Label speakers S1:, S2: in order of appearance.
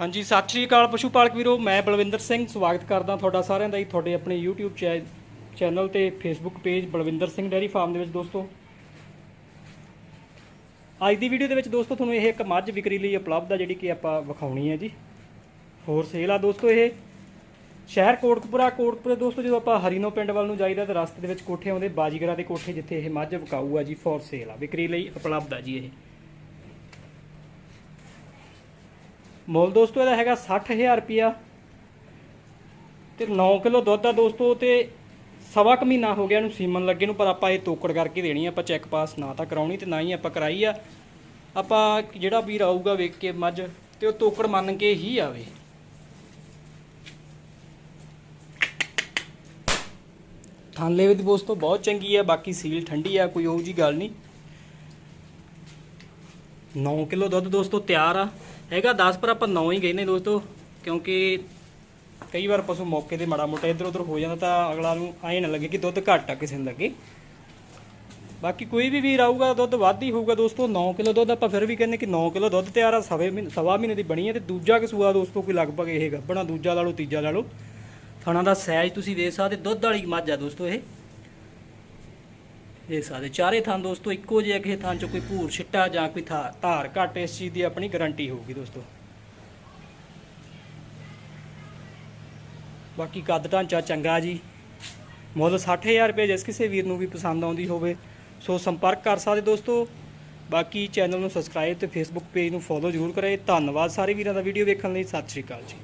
S1: ਹਾਂਜੀ, ਸਤਿ ਸ਼੍ਰੀ ਅਕਾਲ ਪਸ਼ੂ ਪਾਲਕ ਵੀਰੋ, ਮੈਂ ਬਲਵਿੰਦਰ ਸਿੰਘ, ਸਵਾਗਤ ਕਰਦਾ ਤੁਹਾਡਾ ਸਾਰਿਆਂ ਦਾ ਹੀ ਤੁਹਾਡੇ ਆਪਣੇ YouTube ਚੈ- ਚੈਨਲ ਤੇ Facebook page Balwinder Singh dairy farm ਦੇ ਵਿੱਚ ਦੋਸਤੋ। ਅੱਜ ਦੀ ਵੀਡੀਓ ਦੇ ਵਿੱਚ ਦੋਸਤੋ ਤੁਹਾਨੂੰ ਇਹ ਇੱਕ ਮੱਝ ਵਿਕਰੀ ਲਈ ਉਪਲਬਧ ਆ, ਜਿਹੜੀ ਕਿ ਆਪਾਂ ਵਿਖਾਉਣੀ ਹੈ ਜੀ। ਫੋਰ ਸੇਲ ਆ ਦੋਸਤੋ ਇਹ। ਸ਼ਹਿਰ ਕੋਟਕਪੁਰਾ, ਕੋਟਕਪੁਰੇ ਦੋਸਤੋ, ਜਦੋਂ ਆਪਾਂ ਹਰੀਨੋ ਪਿੰਡ ਵੱਲ ਨੂੰ ਜਾਈਦਾ ਤਾਂ ਰਸਤੇ ਦੇ ਵਿੱਚ ਕੋਠੇ ਆਉਂਦੇ, ਬਾਜੀਗਰਾ ਦੇ ਕੋਠੇ ਜਿੱਥੇ ਇਹ ਮੱਝ ਵਿਕਾਊ ਆ ਜੀ ਫੋਰ ਸੇਲ ਆ। ਵਿਕਰੀ ਲਈ ਉਪਲਬਧ ਆ ਜੀ ਇਹ। ਮੁੱਲ ਦੋਸਤੋ ਇਹਦਾ ਹੈਗਾ 60000 ਰੁਪਿਆ ਤੇ 9 ਕਿਲੋ ਦੁੱਧ ਆ ਦੋਸਤੋ, ਤੇ ਸਵਾ ਕੁ ਮਹੀਨਾ ਹੋ ਗਿਆ ਇਹਨੂੰ ਸੀਮਨ ਲੱਗੇ ਨੂੰ, ਪਰ ਆਪਾਂ ਇਹ ਤੋਕੜ ਕਰਕੇ ਦੇਣੀ ਆਪਾਂ ਚੈੱਕ ਪਾਸ ਨਾ ਤਾਂ ਕਰਾਉਣੀ ਤੇ ਨਾ ਹੀ ਆਪਾਂ ਕਰਾਈ ਆ। ਆਪਾਂ ਜਿਹੜਾ ਵੀਰ ਆਊਗਾ ਵੇਖ ਕੇ ਮੱਝ, ਤੇ ਉਹ ਤੋਕੜ ਮੰਨ ਕੇ ਹੀ ਆਵੇ। ਥਾਂਲੇ ਵੀ ਦੋਸਤੋ ਬਹੁਤ ਚੰਗੀ ਆ, ਬਾਕੀ ਸੀਲ ਠੰਡੀ ਆ, ਕੋਈ ਉਹ ਜੀ ਗੱਲ ਨਹੀਂ। 9 ਕਿਲੋ ਦੁੱਧ ਦੋਸਤੋ ਤਿਆਰ ਆ। ਹੈਗਾ 10 ਪਰ ਆਪਾਂ 9 ਹੀ ਗਏ ਨੇ ਦੋਸਤੋ, ਕਿਉਂਕਿ ਕਈ ਵਾਰ ਪਸ਼ੂ ਮੌਕੇ ਤੇ ਮਾੜਾ ਮੋਟਾ ਇੱਧਰ ਉੱਧਰ ਹੋ ਜਾਂਦਾ ਤਾਂ ਅਗਲਾ ਨੂੰ ਐਂ ਨਾ ਲੱਗੇ ਕਿ ਦੁੱਧ ਘੱਟ ਆ ਕਿਸੇ ਨੂੰ ਲੱਗੇ। ਬਾਕੀ ਕੋਈ ਵੀ ਵੀਰ ਆਊਗਾ, ਦੁੱਧ ਵੱਧ ਹੀ ਹੋਊਗਾ ਦੋਸਤੋ 9 ਕਿਲੋ ਦੁੱਧ ਆਪਾਂ ਫਿਰ ਵੀ ਕਹਿੰਦੇ ਕਿ 9 ਕਿਲੋ ਦੁੱਧ ਤਿਆਰ ਆ, ਸਵੇ ਮਹੀਨੇ, ਸਵਾ ਮਹੀਨੇ ਦੀ ਬਣੀ ਹੈ ਤੇ ਦੂਜਾ ਕਸੂਆ ਦੋਸਤੋ ਕੋਈ ਲਗਭਗ ਇਹ ਗੱਬਣਾ ਦੂਜਾ ਲਾ ਲਓ, ਤੀਜਾ ਲਾ ਲਓ। ਥਣਾ ਦਾ ਸਾਈਜ਼ ਤੁਸੀਂ ਦੇਖ ਸਕਦੇ, ਦੁੱਧ ਵਾਲੀ ਮੱਝ ਆ ਦੋਸਤੋ ਇਹ। ਦੇਖ ਸਕਦੇ ਚਾਰੇ ਥਾਂ ਦੋਸਤੋ, ਇੱਕੋ ਜਿਹੇ ਕਿਸੇ ਥਾਂ ਚ ਕੋਈ ਭੂਰ ਛਿੱਟਾ ਜਾਂ ਕੋਈ ਥਾ- ਧਾਰ ਘੱਟ ਇਸ ਚੀਜ਼ ਦੀ ਆਪਣੀ ਗਾਰੰਟੀ ਹੋਊਗੀ ਦੋਸਤੋ। ਬਾਕੀ ਕੱਦ ਢਾਂਚਾ ਚੰਗਾ ਜੀ। ਮੁੱਲ 60000 ਰੁਪਏ ਜਿਸ ਕਿਸੇ ਵੀਰ ਨੂੰ ਵੀ ਪਸੰਦ ਆਉਂਦੀ ਹੋਵੇ, ਸੋ ਸੰਪਰਕ ਕਰ ਸਕਦੇ ਦੋਸਤੋ। ਬਾਕੀ ਚੈਨਲ ਨੂੰ ਸਬਸਕ੍ਰਾਈਬ ਤੇ ਫੇਸਬੁੱਕ ਪੇਜ ਨੂੰ ਫੋਲੋ ਜ਼ਰੂਰ ਕਰੇ। ਧੰਨਵਾਦ ਸਾਰੇ ਵੀਰਾਂ ਦਾ ਵੀਡੀਓ ਵੇਖਣ ਲਈ। ਸਤਿ ਸ਼੍ਰੀ ਅਕਾਲ ਜੀ।